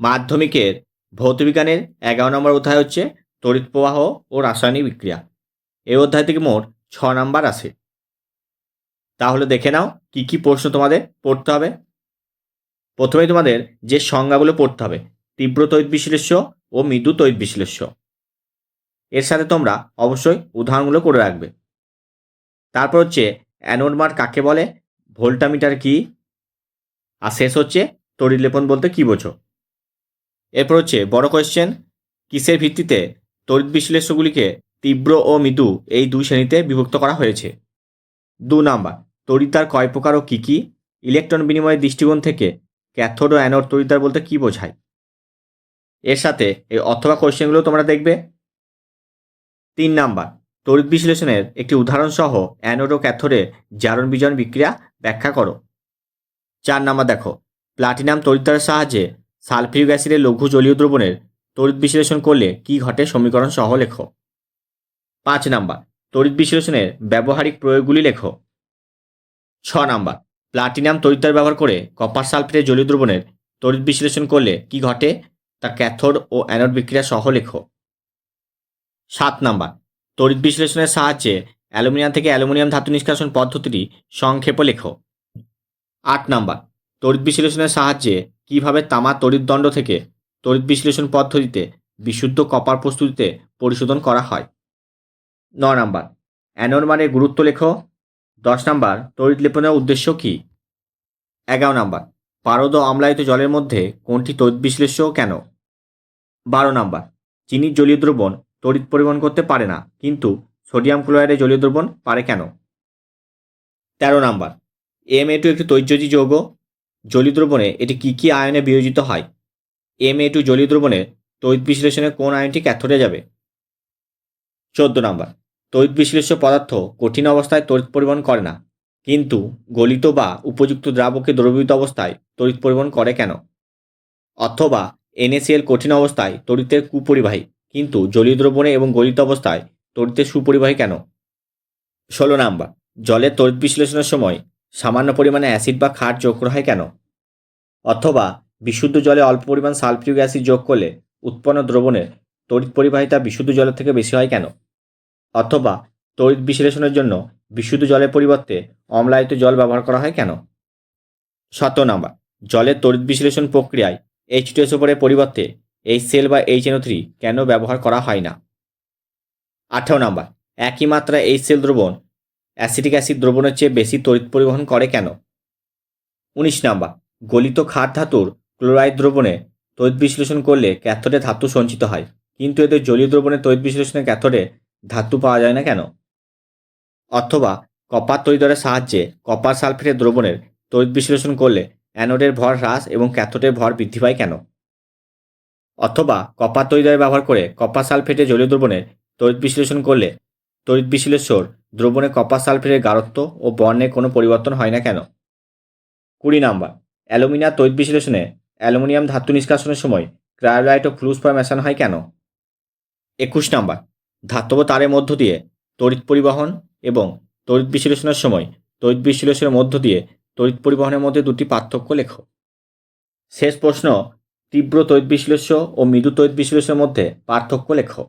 মাধ্যমিকের ভৌতবিজ্ঞানের এগারো নম্বর অধ্যায় হচ্ছে তড়িৎ প্রবাহ ও রাসায়নিক বিক্রিয়া। এই অধ্যায় থেকে মোট ছ নাম্বার আছে। তাহলে দেখে নাও কি কি প্রশ্ন তোমাদের পড়তে হবে। প্রথমেই তোমাদের যে সংজ্ঞাগুলো পড়তে হবে, তীব্র তৈত বিশ্লেষ্য ও মৃদু তৈত বিশ্লেষ্য। এর সাথে তোমরা অবশ্যই উদাহরণগুলো করে রাখবে। তারপর হচ্ছে অ্যানোড মার কাকে বলে? ভোল্টামিটার কি? আর শেষ হচ্ছে তড়িৎ লেপন বলতে কি বোঝো? এরপর হচ্ছে বড় কোয়েশ্চেন কিসের ভিত্তিতে তড়িৎ বিশ্লেষ্যগুলিকে তীব্র ও মৃদু এই দুই শ্রেণীতে বিভক্ত করা হয়েছে? দু নাম্বার তড়িতার কয় প্রকার ও কী কী? ইলেকট্রন বিনিময়ের দৃষ্টিকোণ থেকে ক্যাথোড ও অ্যানোড তড়িতার বলতে কী বোঝায়? এর সাথে এই অথবা কোয়েশ্চেনগুলো তোমরা দেখবে। তিন নাম্বার, তড়িৎ বিশ্লেষণের একটি উদাহরণ সহ অ্যানোড ও ক্যাথোডে জারণ বিজারণ বিক্রিয়া ব্যাখ্যা করো। চার নাম্বার দেখো, প্লাটিনাম তড়িৎদ্বারের সাহায্যে সালফিউরিক অ্যাসিডের লঘু জলীয় দ্রবণের তড়িৎ বিশ্লেষণ করলে কি ঘটে সমীকরণ সহ লেখো। পাঁচ নাম্বার, তড়িৎ বিশ্লেষণের ব্যবহারিক প্রয়োগগুলি লেখো। ছ নাম্বার, প্লাটিনাম তড়িৎদ্বার ব্যবহার করে কপার সালফেটের জলীয় দ্রবণের তড়িৎ বিশ্লেষণ করলে কি ঘটে? তা ক্যাথোড ও অ্যানোড বিক্রিয়া সহ লেখো। সাত নাম্বার, তড়িৎ বিশ্লেষণের সাহায্যে অ্যালুমিনিয়াম থেকে অ্যালুমিনিয়াম ধাতু নিষ্কাশন পদ্ধতিটি সংক্ষেপ লেখো। আট নাম্বার তড়িৎ বিশ্লেষণের সাহায্যে কীভাবে তামা তড়িৎদণ্ড থেকে তড়িৎ বিশ্লেষণ পদ্ধতিতে বিশুদ্ধ কপার প্রস্তুতিতে পরিশোধন করা হয়? ন নাম্বার, অ্যানোড মানের গুরুত্ব লেখো। দশ নাম্বার, তড়িৎ লেপনের উদ্দেশ্য কী? এগারো নাম্বার, পারদ ও অম্লায়িত জলের মধ্যে কোনটি তড়িৎ বিশ্লেষ্য কেন? বারো নাম্বার চিনির জলীয় দ্রবণ তড়িৎ পরিবহন করতে পারে না, কিন্তু সোডিয়াম ক্লোরাইডের জলীয় দ্রবণ পারে কেন? তেরো নাম্বার, এম এ টু একটি তৈজজি যৌগ জলীয় দ্রবণে এটি কী কী আয়নে বিয়োজিত হয়? এম এ টু জলীয় দ্রবণে তড়িৎ বিশ্লেষণে কোন আয়নটি ক্যাথোডে যাবে? চোদ্দ নম্বর। তড়িৎ বিশ্লেষ্য পদার্থ কঠিন অবস্থায় তড়িৎ পরিবহন করে না, কিন্তু গলিত বা উপযুক্ত দ্রাবকে দ্রবীভূত অবস্থায় তড়িৎ পরিবহন করে কেন? অথবা এনএসিএল কঠিন অবস্থায় তড়িতের কুপরিবাহী, কিন্তু জলীয় দ্রবণে এবং গলিত অবস্থায় তড়িতের সুপরিবাহী কেন? ষোলো নাম্বার। জলের তড়িৎ বিশ্লেষণের সময় সামান্য পরিমাণে অ্যাসিড বা ক্ষার যোগ করা হয় কেন? অথবা বিশুদ্ধ জলে অল্প পরিমাণ সালফিউরিক অ্যাসিড যোগ করলে উৎপন্ন দ্রবণের তড়িৎ পরিবাহিতা বিশুদ্ধ জলের থেকে বেশি হয় কেন? অথবা তড়িৎ বিশ্লেষণের জন্য বিশুদ্ধ জলের পরিবর্তে অম্লায়িত জল ব্যবহার করা হয় কেন? সতেরো নাম্বার, জলের তড়িৎ বিশ্লেষণ প্রক্রিয়ায় এইচ টু ওপরের পরিবর্তে এইচ সেল বা এইচ এনও থ্রি কেন ব্যবহার করা হয় না? আঠেরো নাম্বার, একই মাত্রা এইচ সেল দ্রবণ অ্যাসিটিক অ্যাসিড দ্রবণের চেয়ে বেশি তড়িৎ পরিবহন করে কেন? উনিশ নাম্বার। গলিত ক্ষার ধাতুর ক্লোরাইড দ্রবণে তড়িৎ বিশ্লেষণ করলে ক্যাথোডে ধাতু সঞ্চিত হয়, কিন্তু এদের জলীয় দ্রবণে তড়িৎ বিশ্লেষণে ক্যাথোডে ধাতু পাওয়া যায় না কেন? অথবা কপার তৈদরের সাহায্যে কপার সালফেটের দ্রবণের তড়িৎ বিশ্লেষণ করলে অ্যানোডের ভর হ্রাস এবং ক্যাথোডের ভর বৃদ্ধি পায় কেন? অথবা কপার তৈদয় ব্যবহার করে কপার সালফেটের জলীয় দ্রবণের তড়িৎ বিশ্লেষণ করলে তড়িৎ বিশ্লেষর দ্রবণে কপার সালফেটের গাঢ়ত্ব ও বর্ণে কোনো পরিবর্তন হয় না কেন? কুড়ি নাম্বার। অ্যালুমিনিয়াম তড়িৎ বিশ্লেষণে অ্যালুমিনিয়াম ধাতু নিষ্কাশনের সময় ক্রায়োলাইট ও ফ্লুসপার মেশানো হয় কেন? একুশ নাম্বার। ধাতব তারের মধ্য দিয়ে তড়িৎ পরিবহন এবং তড়িৎ বিশ্লেষণের সময় তড়িৎ বিশ্লেষণের মধ্য দিয়ে তড়িৎ পরিবহনের মধ্যে দুটি পার্থক্য লেখো। শেষ প্রশ্ন, তীব্র তড়িৎ বিশ্লেষ্য ও মৃদু তড়িৎ বিশ্লেষণের মধ্যে পার্থক্য লেখো।